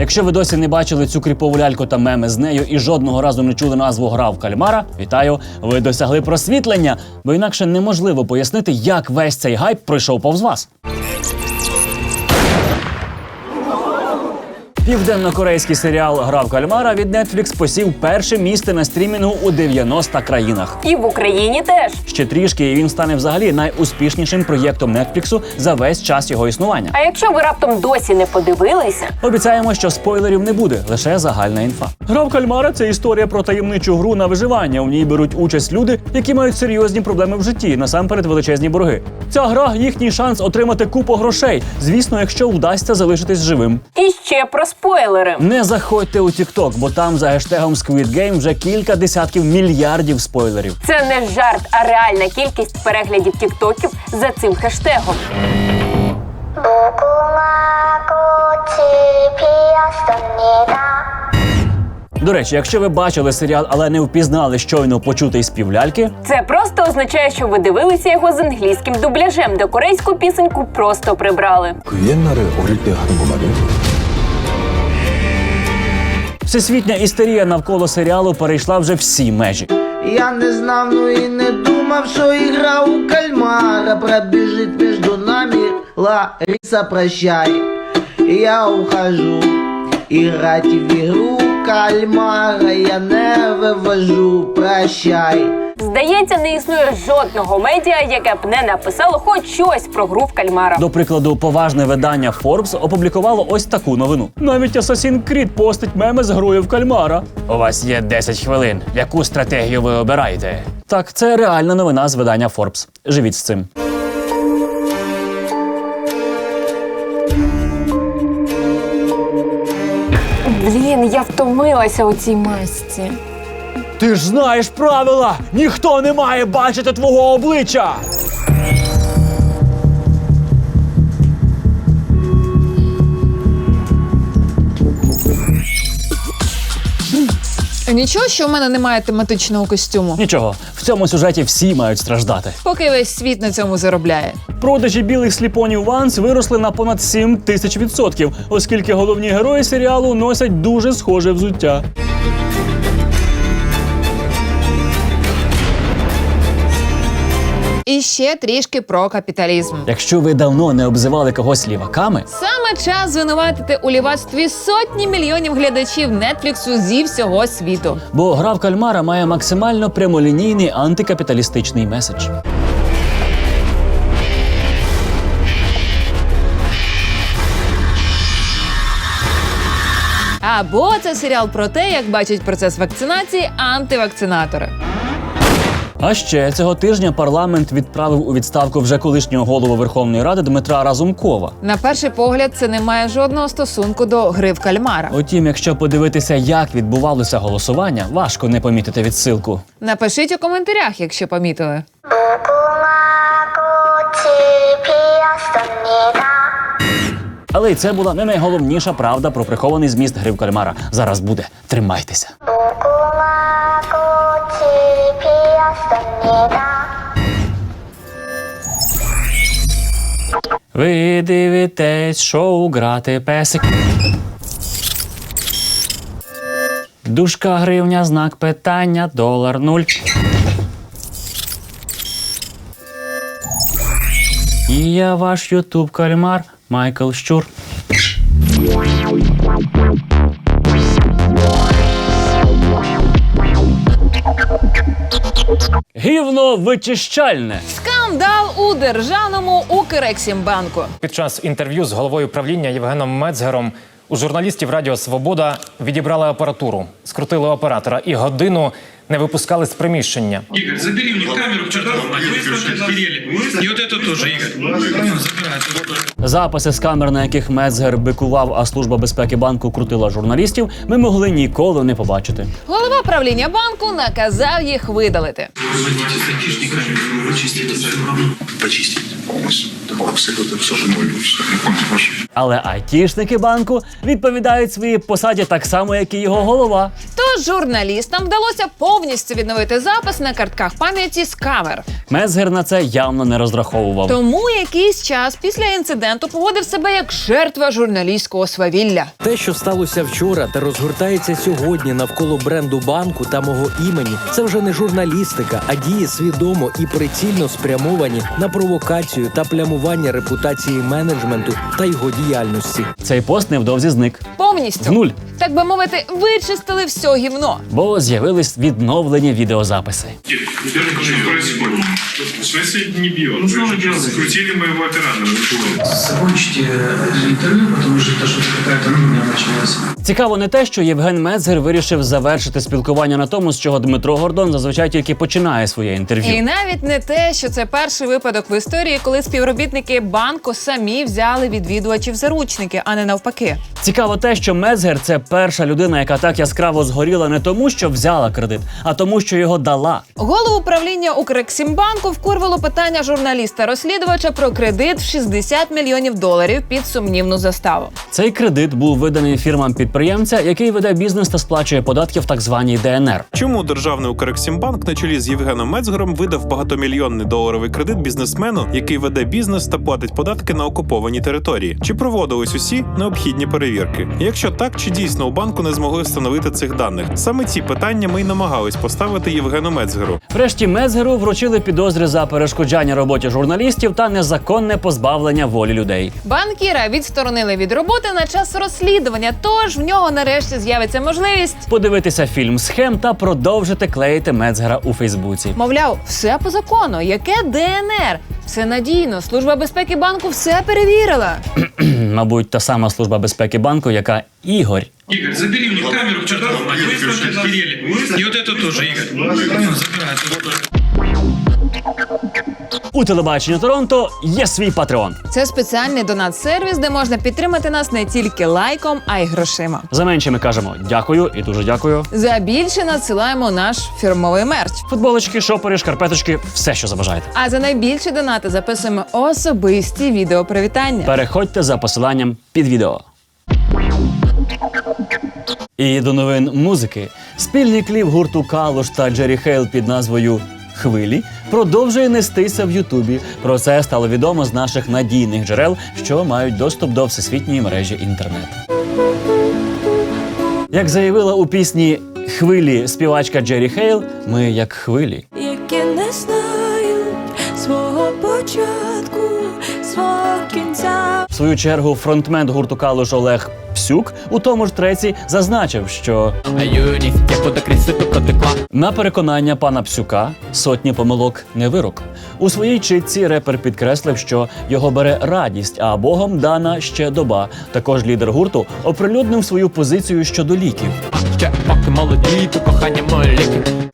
Якщо ви досі не бачили цю кріпову ляльку та меми з нею і жодного разу не чули назву гра в кальмара, вітаю, ви досягли просвітлення, бо інакше неможливо пояснити, як весь цей гайп пройшов повз вас. Південно-корейський серіал Гра в кальмара від Netflix посів перше місце на стрімінгу у 90 країнах. І в Україні теж. Ще трішки, і він стане взагалі найуспішнішим проєктом Нетфліксу за весь час його існування. А якщо ви раптом досі не подивилися, Обіцяємо, що спойлерів не буде, лише загальна інфа. Гра в кальмара це історія про таємничу гру на виживання. У ній беруть участь люди, які мають серйозні проблеми в житті, насамперед величезні борги. Ця гра їхній шанс отримати купу грошей. Звісно, якщо вдасться залишитись живим. і ще про спойлери. Не заходьте у TikTok, бо там за гештегом Squid Game вже кілька десятків мільярдів спойлерів. Це не жарт, а реальна кількість переглядів тіктоків за цим хештегом. 무궁화 꽃이 피었습니다. До речі, якщо ви бачили серіал, але не впізнали щойно почутий спів ляльки, Це просто означає, що ви дивилися його з англійським дубляжем, де корейську пісеньку просто прибрали. 그 옛날에 어릴 때 하는 거 말이야? всесвітня істерія навколо серіалу перейшла вже всі межі. Я не знав, ну і не думав, що ігра у кальмара пробіжить між нами. Лариса, прощай, я ухожу. Играть в игру кальмара я не вивожу, прощай. Здається, не існує жодного медіа, яке б не написало хоч щось про гру в кальмара. До прикладу, поважне видання Forbes опублікувало ось таку новину. Навіть Assassin's Creed постить меми з грою в кальмара. У вас є 10 хвилин. Яку стратегію ви обираєте? Так, це реальна новина з видання Forbes. Живіть з цим. Блін, я втомилася у цій масці. Ти ж знаєш правила! Ніхто не має бачити твого обличчя! Нічого, що в мене немає тематичного костюму. Нічого, в цьому сюжеті всі мають страждати. Поки весь світ на цьому заробляє. Продажі білих сліпонів Ванс виросли на понад 7 тисяч відсотків, оскільки головні герої серіалу носять дуже схоже взуття. І ще трішки про капіталізм. Якщо ви давно не обзивали когось ліваками, Саме час звинуватити у лівацтві сотні мільйонів глядачів Нетфліксу зі всього світу. бо гра в кальмара має максимально прямолінійний антикапіталістичний меседж. Або це серіал про те, як бачать процес вакцинації антивакцинатори. А ще цього тижня парламент відправив у відставку вже колишнього голову Верховної Ради Дмитра Разумкова. На перший погляд, це не має жодного стосунку до гри в кальмара. Утім, якщо подивитися, як відбувалося голосування, важко не помітити відсилку. Напишіть у коментарях, якщо помітили. Але й це була не найголовніша правда про прихований зміст гри в кальмара. Зараз буде тримайтеся. Ви дивитесь шоу грати песик. Дужка гривня, знак питання, долар нуль. І я ваш ютуб кальмар Майкл Щур. Гівно вичищальне. Скандал у державному Укрексімбанку. Під час інтерв'ю з головою правління Євгеном Мецгером у журналістів Радіо Свобода відібрали апаратуру, скрутили оператора і годину не випускали з приміщення. Игорь, забери них камеру. И вот это тоже, Игорь. Ну. Записи з камер, на яких Мецгер бикував, а служба безпеки банку крутила журналістів, ми могли ніколи не побачити. Голова правління банку наказав їх видалити. Вы Абсолютно все мой. Але айтішники банку відповідають своїй посаді так само, як і його голова. Тож журналістам вдалося повністю відновити запис на картках пам'яті з камер. Мецгер на це явно не розраховував. Тому якийсь час після інциденту поводив себе як жертва журналістського свавілля. Те, що сталося вчора та розгортається сьогодні навколо бренду банку та мого імені, це вже не журналістика, а дії свідомо і прицільно спрямовані на провокацію та плямування репутації менеджменту та його діяльності. Цей пост невдовзі зник. Повністю В нуль. так би мовити, вичистили все гівно. Бо з'явились відновлені відеозаписи. Что происходит? В смысле не бьет? Ну, снова делает. Скрутили моего оператора. Закончите интервью, потому что это что-то какая-то началась. Цікаво не те, що Євген Мецгер вирішив завершити спілкування на тому, з чого Дмитро Гордон зазвичай тільки починає своє інтерв'ю. І навіть не те, що це перший випадок в історії, коли співробітники банку самі взяли відвідувачів заручники, а не навпаки. Цікаво те, що Мецгер це перша людина, яка так яскраво згоріла не тому, що взяла кредит, а тому, що його дала. Голову правління Укрексімбанку вкурвало питання журналіста-розслідувача про кредит в 60 мільйонів доларів під сумнівну заставу. Цей кредит був виданий фірмам підприємця, який веде бізнес та сплачує податки в так званій ДНР. Чому державний Укрексімбанк на чолі з Євгеном Мецгером видав багатомільйонний доларовий кредит бізнесмену, який веде бізнес та платить податки на окупованій території? Чи проводились усі необхідні перевірки? Якщо так, чи дійсно у банку не змогли встановити цих даних? Саме ці питання ми й намагались поставити Євгену Мецгеру. Врешті Мецгеру вручили підозри за перешкоджання роботі журналістів та незаконне позбавлення волі людей. Банкіра відсторонили від роботи на час розслідування, тож в нього нарешті з'явиться можливість. Подивитися фільм схем та продовжити клеїти Мецгера у Фейсбуці. Мовляв, все по закону. Яке ДНР? Все надійно. Служба безпеки банку все перевірила. Мабуть, та сама служба безпеки банку, яка Ігор. Ігор, забери у них камеру в чертовой матери. Выставьте І от це теж. Ну, забирай. У телебаченні Торонто є свій патреон. Це спеціальний донат-сервіс, де можна підтримати нас не тільки лайком, а й грошима. За менше ми кажемо дякую і дуже дякую. За більше надсилаємо наш фірмовий мерч. Футболочки, шопери, шкарпеточки, все, що забажаєте. А за найбільші донати записуємо особисті відеопривітання. Переходьте за посиланням під відео. І до новин музики. Спільний кліп гурту Калуш та Джері Хейл під назвою Хвилі продовжує нестися в Ютубі. Про це стало відомо з наших надійних джерел, що мають доступ до всесвітньої мережі інтернет. Як заявила у пісні Хвилі співачка Джері Хейл, ми як хвилі. Які не знають свого початку, свого кінця. В свою чергу фронтмен гурту Калуш Олег Псюк у тому ж треці зазначив, що на переконання пана Псюка сотні помилок не вирок. У своїй читці репер підкреслив, що його бере радість, а Богом дана ще доба. Також лідер гурту оприлюднив свою позицію щодо ліків. Молоді кохання молі.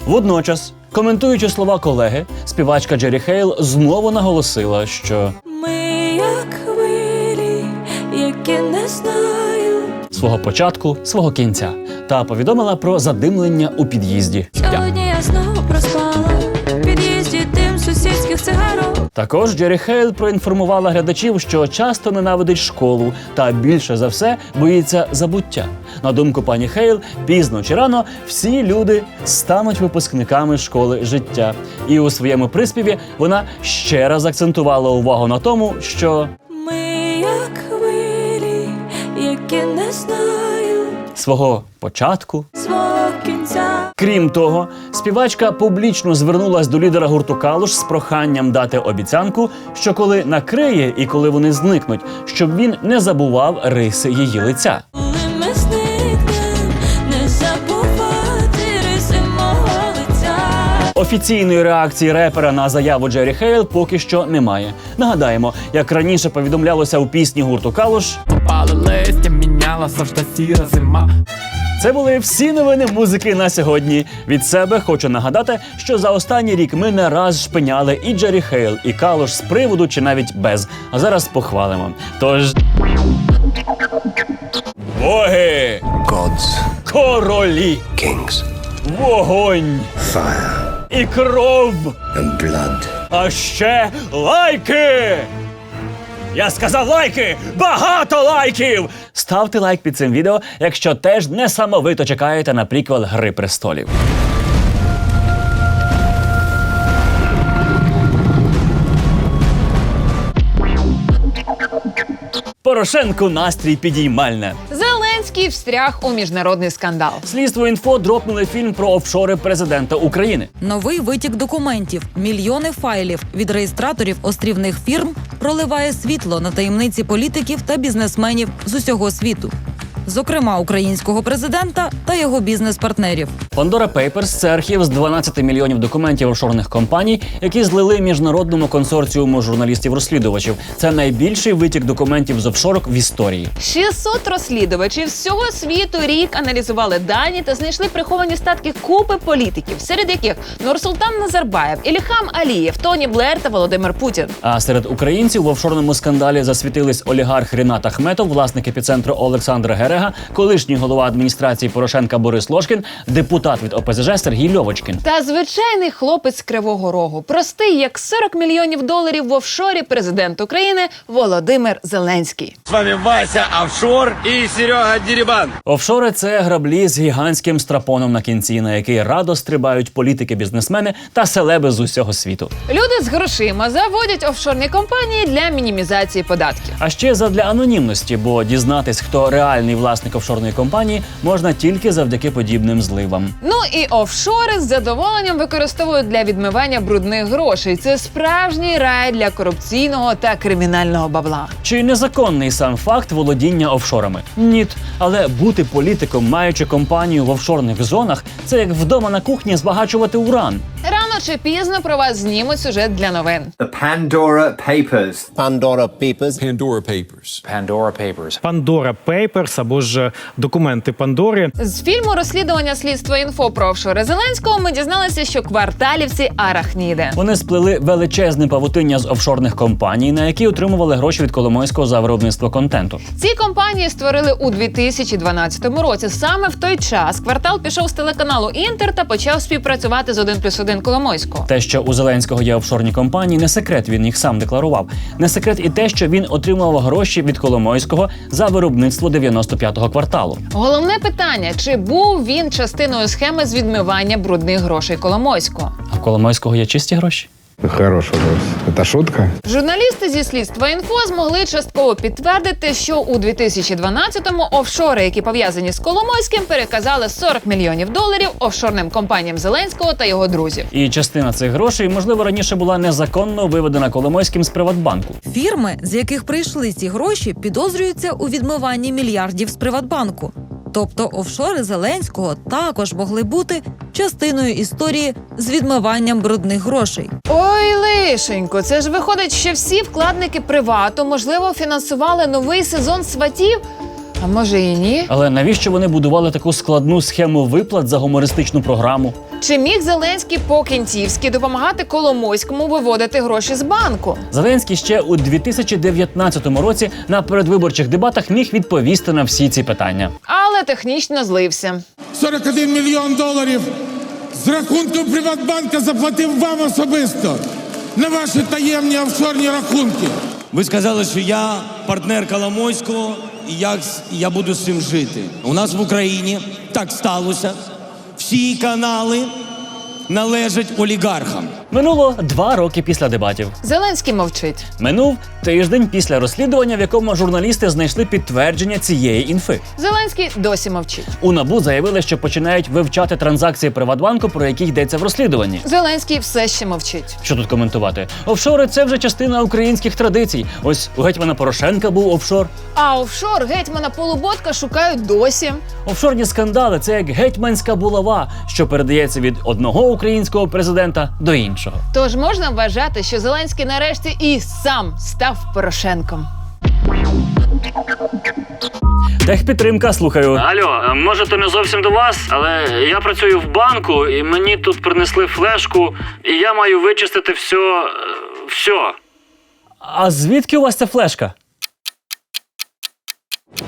Водночас, коментуючи слова колеги, співачка Джері Хейл знову наголосила, що Ми як хвилі, які не знають. Свого початку, свого кінця, та повідомила про задимлення у під'їзді. Сьогодні я знову проспала в під'їзді дим сусідських цигарок. Також Джері Хейл проінформувала глядачів, що часто ненавидить школу та більше за все боїться забуття. На думку пані Хейл, пізно чи рано всі люди стануть випускниками школи життя. І у своєму приспіві вона ще раз акцентувала увагу на тому, що які не знають свого початку свого кінця. Крім того, співачка публічно звернулась до лідера гурту Калуш з проханням дати обіцянку, що коли накриє і коли вони зникнуть, щоб він не забував риси її лиця. Офіційної реакції репера на заяву Джері Хейл поки що немає. Нагадаємо, як раніше повідомлялося у пісні гурту Калуш. Це були всі новини музики на сьогодні. Від себе хочу нагадати, що за останній рік ми не раз шпиняли і Джері Хейл, і Калуш з приводу чи навіть без. А зараз похвалимо. Тож. Боги! Gods, Королі! kings, Вогонь! fire, І кров! and blood. А ще лайки! Я сказав лайки! Багато лайків! Ставте лайк під цим відео, якщо теж несамовито чекаєте на приквел Гри престолів. Порошенку настрій підіймальне. Зеленський встряг у міжнародний скандал. Слідство інфо дропнули фільм про офшори президента України. Новий витік документів, мільйони файлів від реєстраторів острівних фірм проливає світло на таємниці політиків та бізнесменів з усього світу, зокрема українського президента та його бізнес-партнерів. Pandora Papers – це архів з 12 мільйонів документів офшорних компаній, які злили міжнародному консорціуму журналістів-розслідувачів. Це найбільший витік документів з офшорок в історії. 600 розслідувачів з всього світу рік аналізували дані та знайшли приховані статки купи політиків, серед яких Нурсултан Назарбаєв, Іліхам Алієв, Тоні Блер та Володимир Путін. А серед українців в офшорному скандалі засвітились олігарх Рінат Ахметов, власник епіцентру Олександр Герега, колишній голова адміністрації Порошенка Борис Лошкін, депутат від ОПЗЖ Сергій Льовочкін. Та звичайний хлопець Кривого Рогу, простий як 40 мільйонів доларів в офшорі президент України Володимир Зеленський. Офшори це граблі з гігантським страпоном на кінці, на який радо стрибають політики, бізнесмени та селеби з усього світу. Люди з грошима заводять офшорні компанії для мінімізації податків. А ще задля анонімності, бо дізнатись, хто реальний власник офшорної компанії, можна тільки завдяки подібним зливам. Ну і офшори з задоволенням використовують для відмивання брудних грошей. Це справжній рай для корупційного та кримінального бабла. Чи незаконний сам факт володіння офшорами? Ні. Але бути політиком, маючи компанію в офшорних зонах, це як вдома на кухні збагачувати уран. Рано чи пізно про вас знімуть сюжет для новин. The Pandora Papers. Pandora Papers. Pandora Papers. Pandora Papers. Pandora Papers або ж документи Пандори. З фільму розслідування слідства інфо про офшори Зеленського ми дізналися, що кварталівці арахніди. Вони сплели величезне павутиння з офшорних компаній, на які отримували гроші від Коломойського за виробництво контенту. Ці компанії створили у 2012 році. Саме в той час квартал пішов з телеканалу Інтер та почав співпрацювати з 1 плюс 1 Коломойського. Те, що у Зеленського є офшорні компанії, не секрет. Він їх сам декларував. Не секрет і те, що він отримував гроші від Коломойського за виробництво 95-го кварталу. Головне питання: чи був він частиною схеми з відмивання брудних грошей Коломойського? А в Коломойського є чисті гроші. Хорош вопрос. Это шутка? Журналісти зі слідства інфо змогли частково підтвердити, що у 2012-му офшори, які пов'язані з Коломойським, переказали 40 мільйонів доларів офшорним компаніям Зеленського та його друзів. І частина цих грошей, можливо, раніше була незаконно виведена Коломойським з Приватбанку. Фірми, з яких прийшли ці гроші, підозрюються у відмиванні мільярдів з Приватбанку. Тобто офшори Зеленського також могли бути частиною історії з відмиванням брудних грошей. Ой, лишенько, це ж виходить, що всі вкладники привату можливо фінансували новий сезон сватів. А може і ні? Але навіщо вони будували таку складну схему виплат за гумористичну програму? Чи міг Зеленський по-кінцівськи допомагати Коломойському виводити гроші з банку? Зеленський ще у 2019 році на передвиборчих дебатах міг відповісти на всі ці питання. Але технічно злився. 41 мільйон доларів з рахунку Приватбанка заплатив вам особисто на ваші таємні офшорні рахунки. Ви сказали, що я партнер Коломойського, і як я буду з цим жити. У нас в Україні так сталося. Всі канали належать олігархам. Минуло два роки після дебатів. Зеленський мовчить. Минув тиждень після розслідування, в якому журналісти знайшли підтвердження цієї інфи. Зеленський досі мовчить. У набу заявили, що починають вивчати транзакції Приватбанку, про які йдеться в розслідуванні. Зеленський все ще мовчить. Що тут коментувати? Офшори це вже частина українських традицій. Ось у гетьмана Порошенка був офшор. А офшор гетьмана Полуботка шукають досі. Офшорні скандали це як гетьманська булава, що передається від одного українського президента до іншого. Тож можна вважати, що Зеленський нарешті і сам став Порошенком. Техпідтримка, слухаю. Алло, може, то не зовсім до вас, але я працюю в банку, і мені тут принесли флешку, і я маю вичистити все. все. А звідки у вас ця флешка?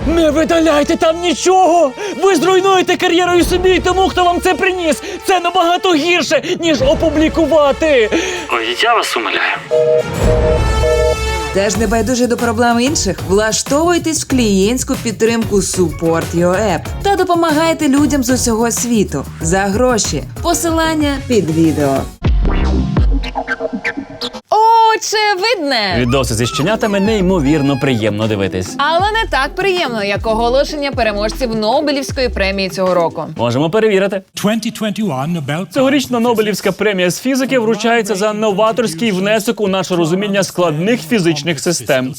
Не видаляйте там нічого! Ви зруйнуєте кар'єру і собі і тому, хто вам це приніс. Це набагато гірше, ніж опублікувати. Ой, я вас умоляю. Теж не байдужі до проблем інших. Влаштовуйтесь в клієнтську підтримку Support Your App та допомагайте людям з усього світу за гроші. Посилання під відео. Очевидне! Відоси зі щенятами неймовірно приємно дивитись. Але не так приємно, як оголошення переможців Нобелівської премії цього року. Можемо перевірити. Цьогорічна Нобелівська премія з фізики вручається за новаторський внесок у наше розуміння складних фізичних систем.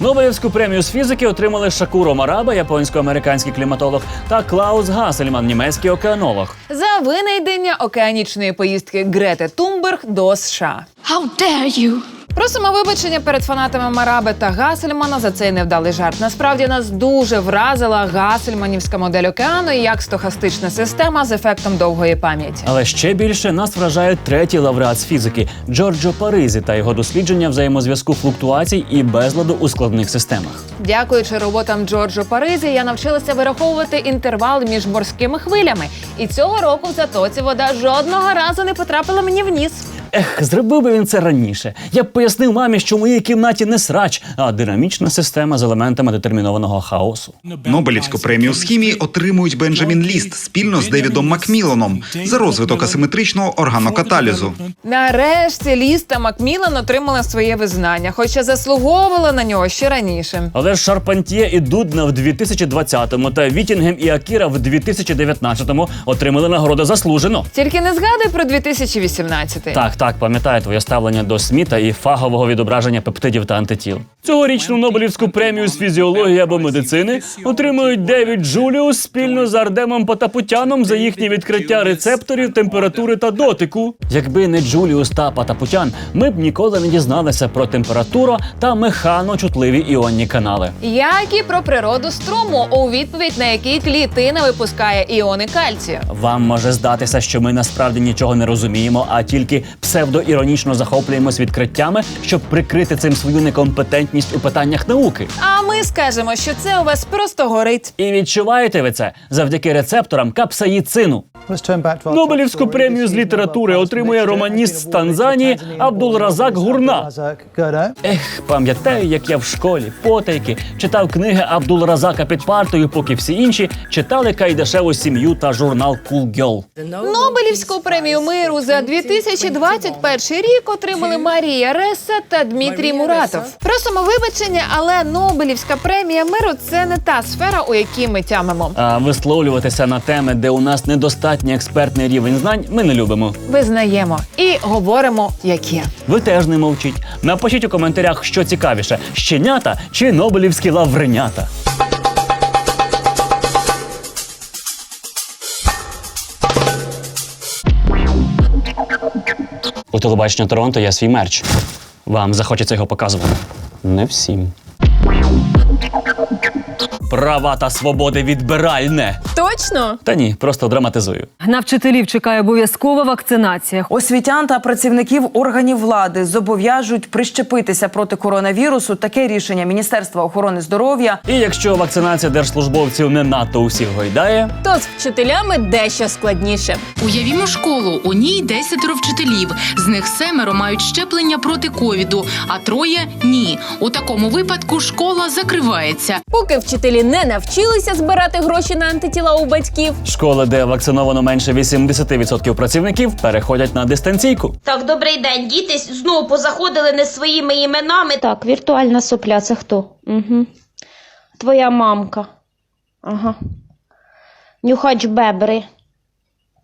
Нобелівську премію з фізики отримали Шакуро Мараба, японсько-американський кліматолог, та Клаус Гасельман, німецький океанолог. За винайдення океанічної поїздки Грети Тумберг до США. How dare you? Просимо вибачення перед фанатами Мараби та Гасельмана за цей невдалий жарт. Насправді нас дуже вразила Гасельманівська модель океану як стохастична система з ефектом довгої пам'яті. Але ще більше нас вражає третій лауреат з фізики Джорджо Паризі та його дослідження взаємозв'язку флуктуацій і безладу у складних системах. Дякуючи роботам Джорджо Паризі, я навчилася вираховувати інтервал між морськими хвилями. І цього року в затоці вода жодного разу не потрапила мені в ніс. Ех, зробив би він це раніше. Я б пояснив мамі, що в моїй кімнаті не срач, а динамічна система з елементами детермінованого хаосу. Нобелівську премію з хімії отримують Бенджамін Ліст спільно з Девідом Макміланом за розвиток асиметричного органокаталізу. Нарешті Ліс та Макмілан отримали своє визнання, хоча заслуговували на нього ще раніше. Але ж Шарпантьє і Дудна в 2020-му та Вітінгем і Акіра в 2019-му отримали нагороду заслужено. Тільки не згадуй про 2018. Так, так, пам'ятаю твоє ставлення до Сміта і фагового відображення пептидів та антитіл. Цьогорічну Нобелівську премію з фізіології або медицини отримують Девід Джуліус спільно з Ардемом Потапутяном за їхнє відкриття рецепторів, температури та дотику. Якби не Джуліус та Потапутян, ми б ніколи не дізналися про температуру та механочутливі іонні канали. Як і про природу струму, у відповідь на який клітина випускає іони кальцію. Вам може здатися, що ми насправді нічого не розуміємо, а тільки псевдоіронічно захоплюємось відкриттями, щоб прикрити цим свою некомпетентність у питаннях науки. А ми скажемо, що це у вас просто горить. І відчуваєте ви це завдяки рецепторам капсаїцину. Нобелівську премію з літератури отримує романіст з Танзанії Абдулразак Гурна. Ех, пам'ятаю, як я в школі потайки читав книги Абдулразака під партою, поки всі інші читали Кайдашеву сім'ю та журнал Cool Girl. Нобелівську премію миру за 2021 рік отримали Марія Реса та Дмитрій Муратов. Просимо вибачення, але Нобелівська премія миру це не та сфера, у якій ми тямимо. А висловлюватися на теми, де у нас недостатній експертний рівень знань, ми не любимо. Визнаємо і говоримо, як є. Ви теж не мовчіть. Напишіть у коментарях, що цікавіше: щенята чи нобелівські лавренята. У телебачення Торонто є свій мерч. Вам захочеться його показувати. Не всім. Права та свободи відбиральне. Точно? Та ні, просто драматизую. На вчителів чекає обов'язкова вакцинація. Освітян та працівників органів влади зобов'яжуть прищепитися проти коронавірусу. Таке рішення Міністерства охорони здоров'я. І якщо вакцинація держслужбовців не надто усіх гойдає, То з вчителями дещо складніше. Уявімо школу. У ній десятеро вчителів. З них семеро мають щеплення проти ковіду, а троє ні. У такому випадку школа закривається. Поки вчителі не навчилися збирати гроші на антитіла у батьків. школи, де вакциновано менше 80% працівників, переходять на дистанційку. Так, добрий день. Діти знову позаходили не своїми іменами. Так, віртуальна сопля, це хто? Угу. Твоя мамка. Ага. Нюхач бебри.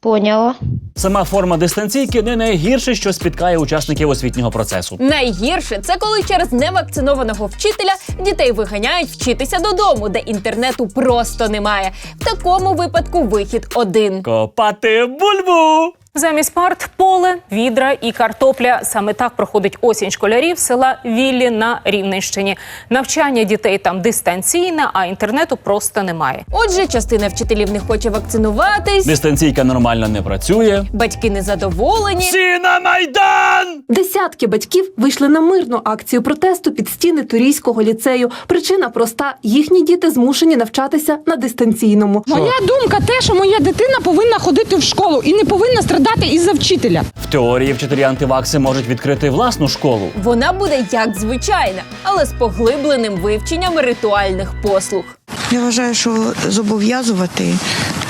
Поняла. Сама форма дистанційки не найгірше, що спіткає учасників освітнього процесу. Найгірше це коли через невакцинованого вчителя дітей виганяють вчитися додому, де інтернету просто немає. В такому випадку вихід один. Копати бульбу! Замість парт поле, відра і картопля. Саме так проходить осінь школярів села Віллі на Рівненщині. Навчання дітей там дистанційне, а інтернету просто немає. Отже, частина вчителів не хоче вакцинуватись, Дистанційка нормально не працює. батьки незадоволені. Всі на майдан! Десятки батьків вийшли на мирну акцію протесту під стіни Турійського ліцею. Причина проста: їхні діти змушені навчатися на дистанційному. Моя думка те, що моя дитина повинна ходити в школу і не повинна страдати страдати із-за вчителя. В теорії вчителі антивакси можуть відкрити власну школу. Вона буде як звичайна, але з поглибленим вивченням ритуальних послуг. Я вважаю, що зобов'язувати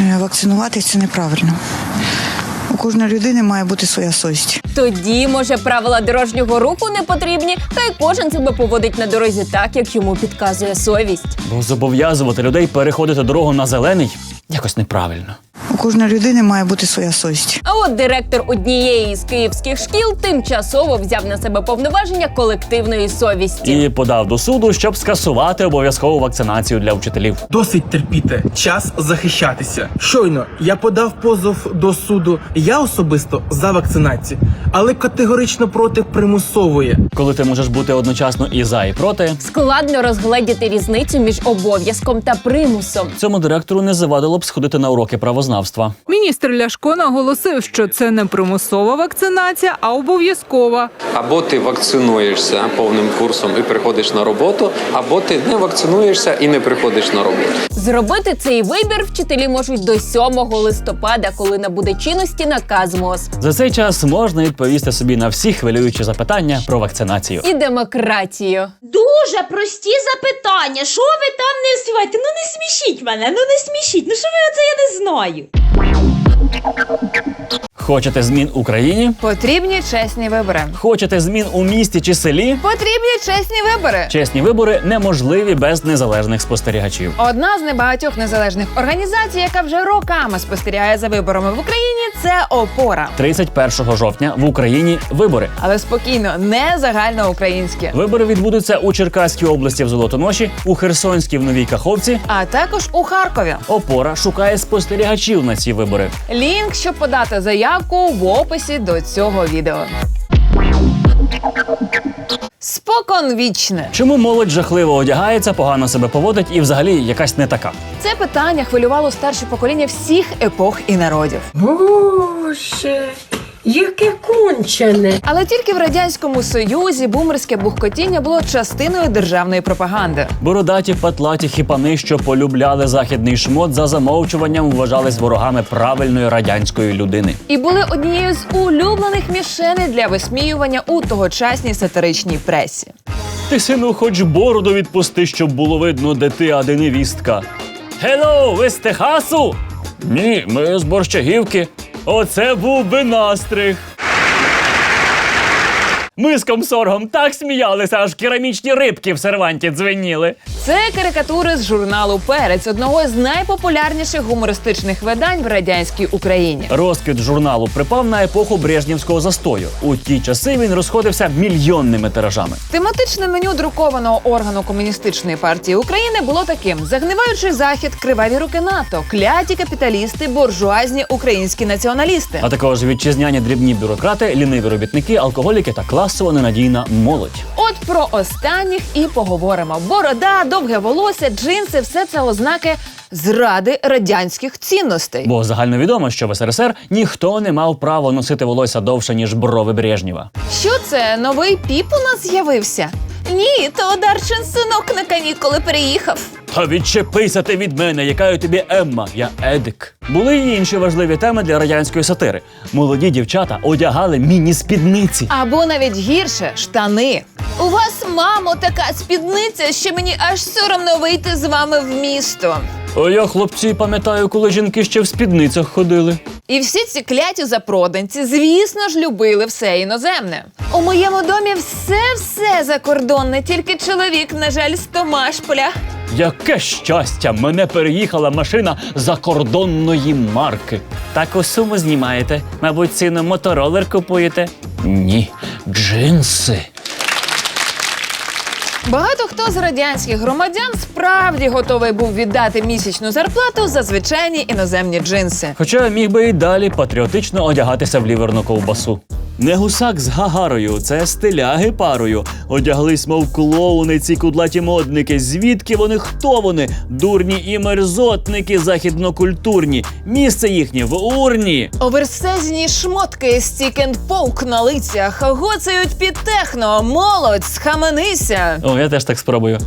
е, вакцинуватися це неправильно. У кожної людини має бути своя совість. Тоді, може, правила дорожнього руху не потрібні, хай кожен себе поводить на дорозі так, як йому підказує совість. Бо зобов'язувати людей переходити дорогу на зелений якось неправильно. У кожної людини має бути своя совість. А от директор однієї з київських шкіл тимчасово взяв на себе повноваження колективної совісті. І подав до суду, щоб скасувати обов'язкову вакцинацію для вчителів. Досить терпіти, час захищатися. Щойно я подав позов до суду. Я особисто за вакцинацію, але категорично проти примусової. Коли ти можеш бути одночасно і за, і проти. Складно розгледіти різницю між обов'язком та примусом. Цьому директору не завадило б сходити на уроки правознавства. Міністр Ляшко наголосив, що це не примусова вакцинація, а обов'язкова. Або ти вакцинуєшся повним курсом і приходиш на роботу, або ти не вакцинуєшся і не приходиш на роботу. Зробити цей вибір вчителі можуть до 7 листопада, коли набуде чинності наказ МОЗ. За цей час можна відповісти собі на всі хвилюючі запитання про вакцинацію. І демократію. Дуже прості запитання. Що ви там не співаєте? Ну не смішіть мене, ну не смішіть. Ну що ви оце я не знаю. Хочете змін в Україні? Потрібні чесні вибори. Хочете змін у місті чи селі? Потрібні чесні вибори. Чесні вибори неможливі без незалежних спостерігачів. Одна з небагатьох незалежних організацій, яка вже роками спостерігає за виборами в Україні, це опора. 31 жовтня в Україні вибори. Але спокійно, не загальноукраїнські. Вибори відбудуться у Черкаській області в Золотоноші, у Херсонській в Новій Каховці. А також у Харкові. Опора шукає спостерігачів на ці вибори. Лінк, щоб подати заявку в описі до цього відео. Спокон вічне. Чому молодь жахливо одягається, погано себе поводить і взагалі якась не така? Це питання хвилювало старше покоління всіх епох і народів. Боже, яке кончене. Але тільки в радянському союзі бумерське бухкотіння було частиною державної пропаганди. Бородаті, патлаті хіпани, що полюбляли західний шмот, за замовчуванням вважались ворогами правильної радянської людини. І були однією з улюблених мішеней для висміювання у тогочасній сатиричній пресі. Ти сину, хоч бороду відпусти, щоб було видно, де ти, а де невістка. Хеллоу, ви з Техасу? Ні, ми з Борщагівки. Оце був би настриг. Ми з комсоргом так сміялися, аж керамічні рибки в серванті дзвеніли. Це карикатури з журналу Перець, одного з найпопулярніших гумористичних видань в радянській Україні. Розквіт журналу припав на епоху Брежнівського застою. У ті часи він розходився мільйонними тиражами. Тематичне меню друкованого органу комуністичної партії України було таким: загниваючий захід, криваві руки НАТО, кляті капіталісти, буржуазні українські націоналісти. А також вітчизняні дрібні бюрократи, ліниві робітники, алкоголіки та класово ненадійна молодь. От про останніх і поговоримо. Борода, довге волосся, джинси все це ознаки зради радянських цінностей. Бо загальновідомо, що в СРСР ніхто не мав права носити волосся довше ніж брови Брежнєва. Що це новий піп у нас з'явився? Ні, то Одарчин синок на канікули переїхав. Та відчепися ти від мене, яка я тобі Емма, я Едик. Були й інші важливі теми для радянської сатири. Молоді дівчата одягали міні-спідниці. Або навіть гірше штани. У вас, мамо, така спідниця, що мені аж соромно вийти з вами в місто. А я, хлопці, пам'ятаю, коли жінки ще в спідницях ходили. І всі ці кляті запроданці, звісно ж, любили все іноземне. У моєму домі все-все закордонне, тільки чоловік, на жаль, з Томашполя. Яке щастя! Мене переїхала машина закордонної марки. Таку суму знімаєте? Мабуть, сину моторолер купуєте? Ні, джинси. Багато хто з радянських громадян справді готовий був віддати місячну зарплату за звичайні іноземні джинси. Хоча міг би і далі патріотично одягатися в ліверну ковбасу. Не гусак з гагарою, це стиляги парою. Одяглись, мов клоуни, ці кудлаті модники. Звідки вони? Хто вони? Дурні і мерзотники західнокультурні. Місце їхнє в урні. Оверсезні шмотки стік поук на лицях, гоцають під техно, молодь, схаменися. О, я теж так спробую.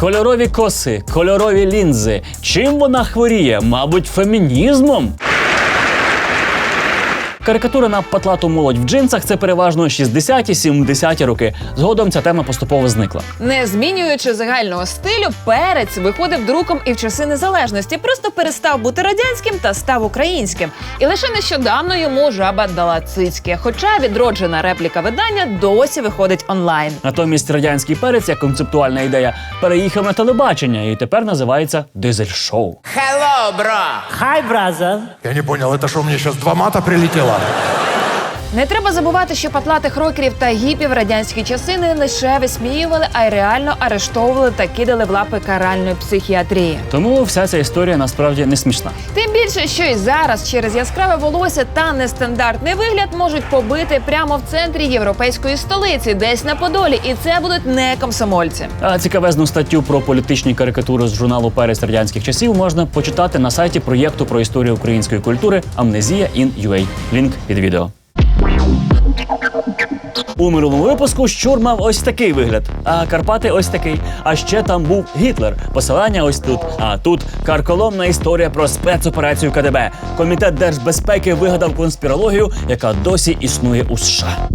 Кольорові коси, кольорові лінзи. Чим вона хворіє? Мабуть, фемінізмом. Карикатура на патлату молодь в джинсах це переважно 60-70-ті роки. Згодом ця тема поступово зникла. Не змінюючи загального стилю, перець виходив друком і в часи незалежності. Просто перестав бути радянським та став українським. І лише нещодавно йому жаба дала цицьки. Хоча відроджена репліка видання досі виходить онлайн. Натомість радянський перець, як концептуальна ідея, переїхав на телебачення і тепер називається дизель-шоу. Hello, bro. Hi, brother. Я не понял, это что, мне сейчас два мата one. Не треба забувати, що патлатих рокерів та гіпів радянські часи не лише висміювали, а й реально арештовували та кидали в лапи каральної психіатрії. Тому вся ця історія насправді не смішна. Тим більше, що і зараз через яскраве волосся та нестандартний вигляд можуть побити прямо в центрі європейської столиці, десь на Подолі, і це будуть не комсомольці. А цікавезну статтю про політичні карикатури з журналу Перець радянських часів можна почитати на сайті проєкту про історію української культури Амнезія in UA. Лінк під відео. У минулому випуску щур мав ось такий вигляд, а Карпати ось такий. А ще там був Гітлер. Посилання ось тут. А тут карколомна історія про спецоперацію КДБ. Комітет держбезпеки вигадав конспірологію, яка досі існує у США.